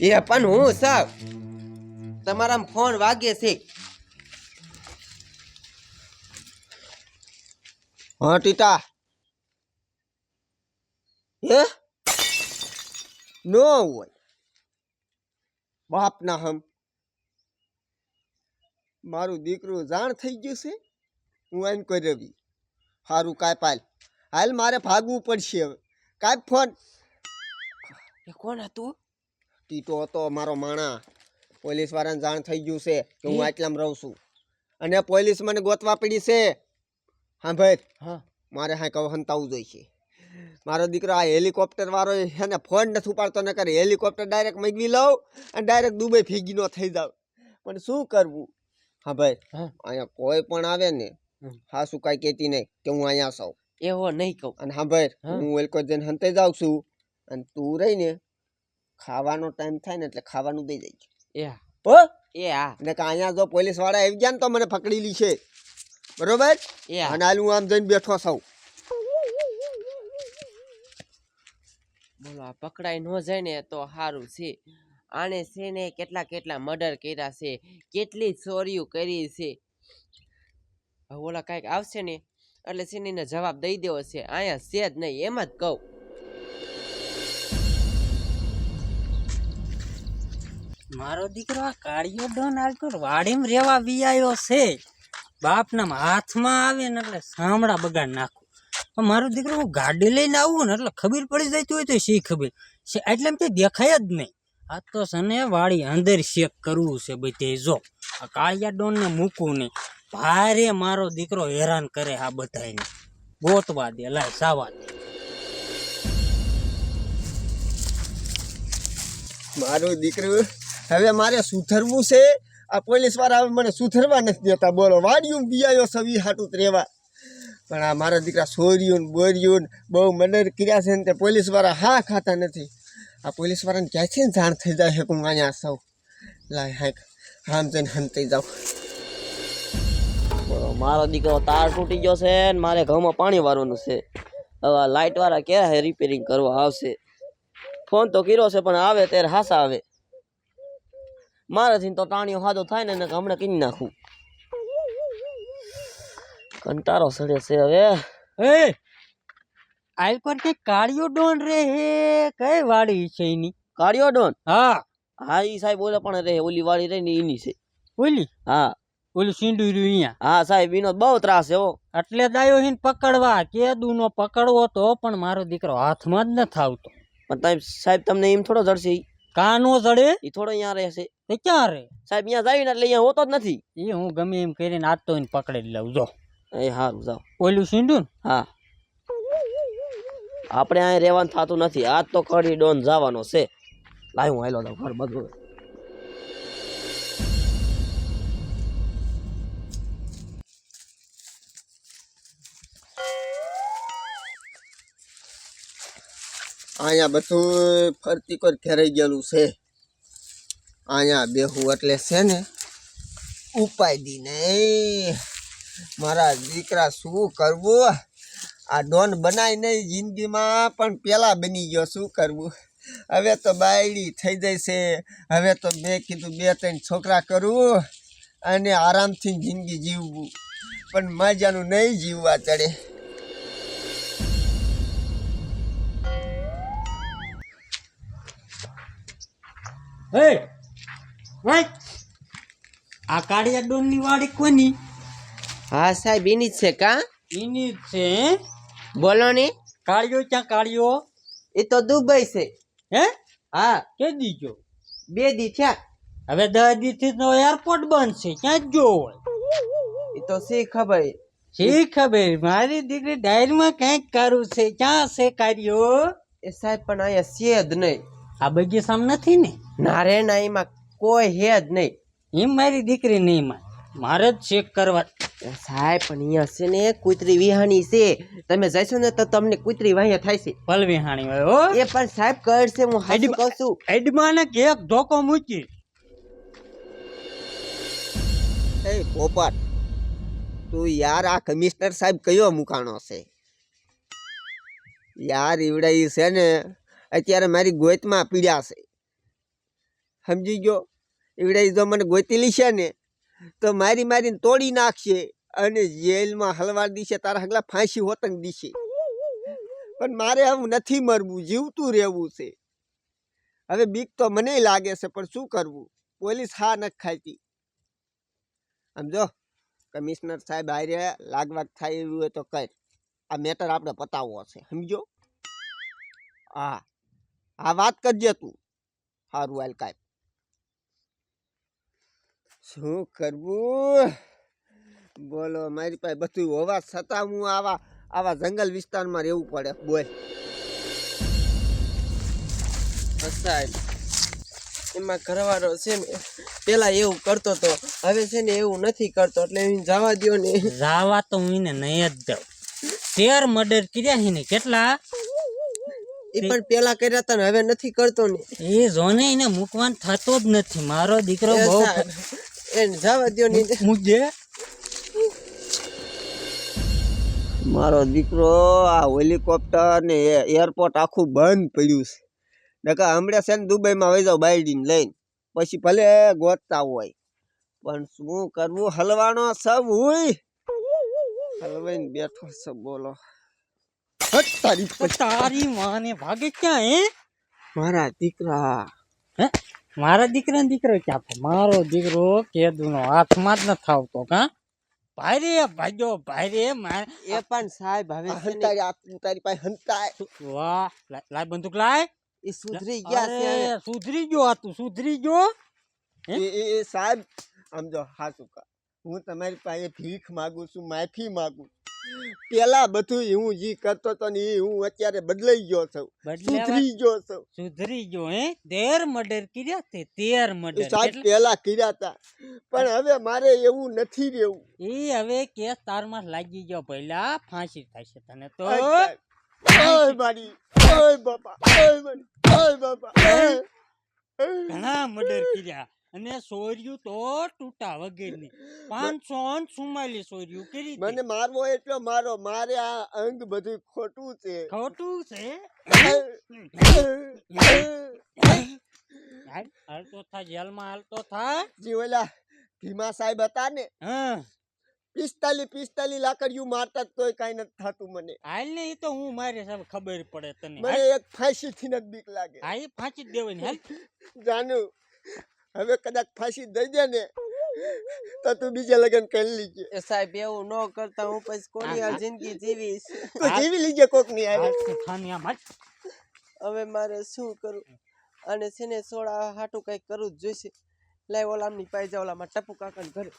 એ પણ હું સાવ તમારા ફોન વાગે છે. હા ટીટા. હે? નો હોય. બાપ ના હમ. મારું દીકરું જાણ થઈ ગયું છે? હું એમ કરી રવી. સારું કાંઈ પાલ. હાલ મારે ભાગવું પડશે હવે. કાંઈ ફોન. એ કોણ હતું? ટીટો હતો મારો માણા. પોલીસ વાળાને જાણ થઈ ગયું છે કે હું? આટલામાં રહું છું. અને પોલીસ મને ગોતવા પડી છે. હા ભાઈ હા. મારે હા કહું હંતાવું જોઈશે. મારો દીકરો આ હેલિકોપ્ટર વાળો છે ને ફોન નથી ઉપાડતો ન કરે હેલિકોપ્ટર ડાયરેક્ટ મગવી લઉં અને ડાયરેક્ટ દુબઈ ફીગી નો થઈ જાવ પણ શું કરવું? હા. ભાઈ અહીંયા કોઈ પણ આવે ને હા શું કાંઈ કહેતી નહીં કે હું અહીંયા સૌ એવો નહીં કહું. અને હા. ભાઈ હું એલકો જઈને હંતે જાઉં છું. અને તું રહી ને ખાવાનો ટાઈમ થાય ને એટલે ખાવાનું દઈ જાય એ હા. એ હા. ને કે અહીંયા જો પોલીસવાળા આવી ગયા ને તો મને પકડી લી છે. બરોબર? એ અને હાલ હું આમ જઈને બેઠો છું. બોલો આ પકડાઈ ન જાય ને તો સારું છે. આને છે ને કેટલા કેટલા મર્ડર કર્યા છે. કેટલી ચોરીઓ કરી છે. ઓલા કાંઈક આવશે ને એટલે છે ને એને જવાબ દઈ દેવો છે. અહીંયા છે જ નહીં એમ જ કહું. મારો દીકરો આ કાળિયો ડોન આજકાલ વાડીમાં રહેવા વિયાયો છે. બાપના હાથમાં આવે ને એટલે સામડા બગાડ નાખું. મારો દીકરો હું ગાડી લઈને આવું ને એટલે ખબર પડી જતી હોય તો શી ખબર? એટલે એમ તે દેખાય જ નહીં. આ તો સને વાડી અંદર શેક કરવું છે બધે, જો. આ કાળિયા ડોનને મૂકવું નહીં. ભારે મારો દીકરો હેરાન કરે આ બધાને ગોતવા દે, લાય, સાવા દે. મારું દીકરું હવે મારે સુધરવું છે. આ પોલીસવાળા હવે મને સુધરવા નથી દેતા. બોલો, વાડિયું બિયાયો સવી હાટું રહેવા. પણ આ મારા દીકરા સોર્યું બોર્યું બહુ મર્ડર કર્યા છે ને તે પોલીસવાળા હા ખાતા નથી. આ પોલીસવાળાને ક્યાંથી જાણ થઈ જાય છે અહીંયા સૌ? લાય હાક. હામ જઈને હંતાઈ જાઉં. બોલો, મારો દીકરો તાર તૂટી ગયો છે ને મારે ઘઉંમાં પાણી વારવાનું છે. હવે લાઇટવાળા ક્યારે રિપેરિંગ કરવા આવશે? ફોન તો કર્યો છે પણ આવે ત્યારે હાસા આવે. મારાથી તો ટાણીઓ હાદો થાય ને એને હમણાં કીની નાખું. કંટાળો સડે છે હવે. એ આલ પર કે કાળિયો ડોન રે હે કઈ વાડી છે એની? કાળિયો ડોન? હા. હા ઈ સાહેબ ઓલે પણ રહે ઓલી વાળી રે ને એની છે. ઓલી? હા. ઓલું સીંડું રહ્યું અહીંયા? હા સાહેબ એનો બહુ ત્રાસ એવો હો. એટલે દાયો હિન પકડવા. કે નો પકડવો તો પણ મારો દીકરો હાથમાં જ નથી આવતો પણ સાહેબ તમને એમ થોડો જડશે કાનો જડે? એ થોડો અહીંયા રહેશે તે ક્યાં રે? સાહેબ અહીંયા જાવીને એટલે અહીંયા હોતો જ નથી. એ હું ગમે એમ કરીને આજ તો એને પકડી લઉં જો. એ સારું જાઓ. ઓલું સીંડું ને હા. આપણે અહીં રહેવાનું થતું નથી. આજ તો કડી ડોન જવાનો છે. લાય હું હાલો ઘર બધું અહીંયા બધું ફરતી કોઈ ઘેરાઈ ગયેલું છે. અહીંયા બેહું એટલે છે ને, ઉપાય દી નહીં મારા દીકરા શું કરવું? આ ડોન બનાય નહીં જિંદગીમાં, પણ પહેલાં બની ગયો, શું કરવું? હવે તો બાયડી થઈ જાય છે. હવે તો મેં કીધું બે ત્રણ છોકરા કરવું અને આરામથી જિંદગી જીવવું. પણ મજાનું નહીં જીવવા ચડે. ભાઈ આ કાળિયા ડોનની વાડી કોની? હા સાહેબ એની જ છે કા? એની જ છે? બોલો ને. કાળિયો ક્યાં કાળિયો? એ તો દુબઈ છે. હે? હા. કે દીજો બે દી થયા. હવે દસ દી થી તો એરપોર્ટ બંધ છે ક્યાં જ જો એ તો શી ખબર? શી ખબર? મારી દીકરી ડાયરીમાં કંઈક કરું છે. ક્યાં છે કાર્યો એ સાહેબ પણ અહીંયા છે જ નહીં. આ બગીચામાં નથી ને? ના રે ના એમાં કોઈ હે જ નહીં. હિમ મારી દીકરી નહીં માં મારે જ ચેક કરવા. સાહેબ પણ અહીંયા છે ને કુતરી વિહાણી છે. તમે જશો ને તો તમને કુતરી વાહિયા થાય છે. પલવી વિહાણી હોય હો. એ પણ સાહેબ કરશે હું હાડી કહું છું. એડમાં ને કેક ધોકો મૂકી. એ પોપટ તું યાર આ કમિશનર સાહેબ કયો મુકાણો છે? યાર ઈવડાઈ છે ને અત્યારે મારી ગોતમાં પીડ્યા છે. સમજી ગયો? એવડે જો મને ગોતી લીશે ને, તો મારી મારીને તોડી નાખશે અને જેલમાં હલવાડ દીશે, તારા હગલા ફાંસી હોતંગ દીશે. પણ મારે આવું નથી મરવું, જીવતું રહેવું છે. હવે બીક તો મને લાગે છે, પણ શું કરવું? પોલીસ હા નથી ખાતી. સમજો કમિશનર સાહેબ હારે લાગવાગ થાય એવું હોય તો કર. આ મેટર આપણે પતાવવો છે, સમજો? હા. હા, વાત કરજે તું. સારું હાલ કાંઈ શું કરવું? બોલો મારી પાસે બધું હોવા છતાં હું આવા આવા જંગલ વિસ્તારમાં રહેવું પડે. બોલ. એમાં ઘરવાળો છે ને પેલા એવું કરતો તો હવે છે ને એવું નથી કરતો એટલે જવા દો ને. જવા તો હું એને નહીં જ દઉં. તેર મર્ડર કર્યા છે ને કેટલા? એ પણ પેલા કર્યા હતા ને હવે નથી કરતો ને. એ જોને એને મૂકવાનું થતો જ નથી. મારો દીકરો બહુ એને જવા દ્યો ને મૂકજે મારો દીકરો આ હેલિકોપ્ટર ને એરપોર્ટ આખું બંધ પડ્યું છે. નકા હમણાં છે ને દુબઈમાં વહી જાવ બાયડીને લઈને. પછી ભલે ગોતતા હોય. પણ શું કરવું? હલવાનો સબ હોય. હલવાઈને બેઠો છે બોલો. તારી તારી માને ભાગે ક્યાં હે? મારા દીકરા. હે? મારા દીકરાને દીકરો ક્યાં મારો દીકરો કેદુનો હાથમાં જ ન થાવતો કા? ભાઈ રે ભાગ્યો ભાઈ રે એ પણ સાહેબ હવે હંતાય તારી પાસે હંતાય. વાહ. લાય બંદૂક લાય. એ સુધરી ગયા છે સુધરી ગયો આ તું સુધરી ગયો. હે? એ સાહેબ આમ જો હાચું કા હું તમારી પાસે ભીખ માગું છું માફી માગું પેલા બધું હું જે કરતો હતો ને હું અત્યારે બદલાઈ ગયો છું. સુધરી ગયો છું. સુધરી ગયો હે? તેર મર્ડર કર્યા તે તેર મર્ડર. સાહેબ પેલા કર્યા હતા પણ હવે મારે એવું નથી રહેવું. એ હવે કેસ તારમાં લાગી ગયો પહેલા ફાંસી થશે તને તો. ઓય મારી. ઓય બાપા. ઓય મારી. ઓય બાપા. ઘણા મર્ડર કર્યા. અને સોર્યું તો તૂટા વગરની પાંચસો સુમાલી સોર્યું કરી મને મારવો એટલો મારો મારે આ અંગ બધું ખોટું છે. ખોટું છે? હાલતો થા જેલમાં હાલતો થા. જે ઓલા ભીમા સાહેબ હતા ને હા. પિસ્તાલી પિસ્તાલી લાકડીયું મારતા તોય કાંઈ નથી થતું મને. હાલ ને એ તો હું મારે સાહેબ ખબર પડે તને. મને એક ફાંસી થી નથી બીક લાગે. હા એ ફાંસી જ દેવાની હાલ. જાનુ હવે કદાચ ફાંસી દઈ દે ને તો તું બીજા લગ્ન કરી લીજે. એ સાહેબ એવું ન કરતા હું પછી કોની આ જિંદગી જીવીશ? તો જીવી લીજે કોકની આવે. હવે મારે શું કરું અને છે ને સોડા હાટું કઈ કરવું જ જોઈશે. લાય ઓલામની પાઈ જાવ ઓલામાં ટપુ કાકાને ઘરે.